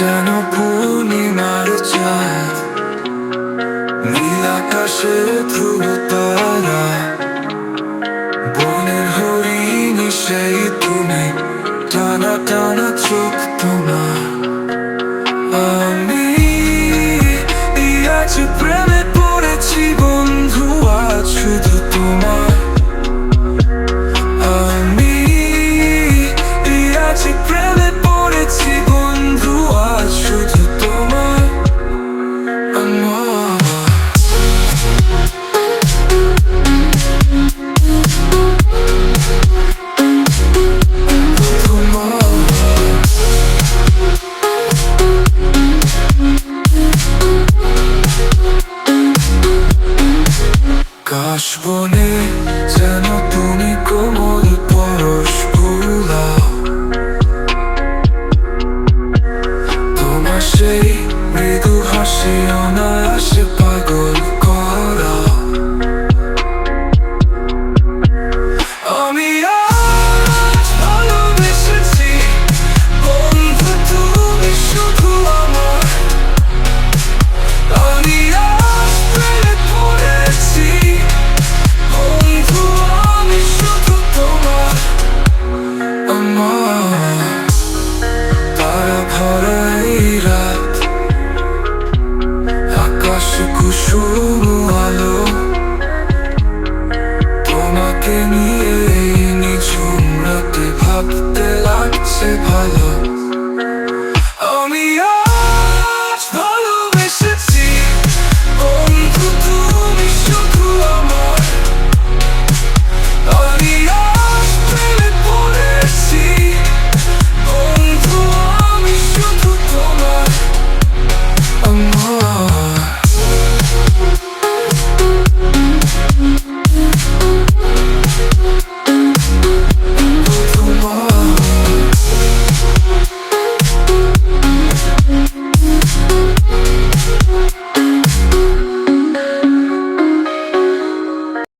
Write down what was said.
যেন পূর্ণিমার চাঁদ। নীল আকাশে ধ্রুব তারা বনের হরিণী সেই তুমি টানা টানা চোখ তোমার। কাশ বনে যেন তুমি কোমল পরশ কুলাও তোমার সেই ভাবতে লাগছে ভালো।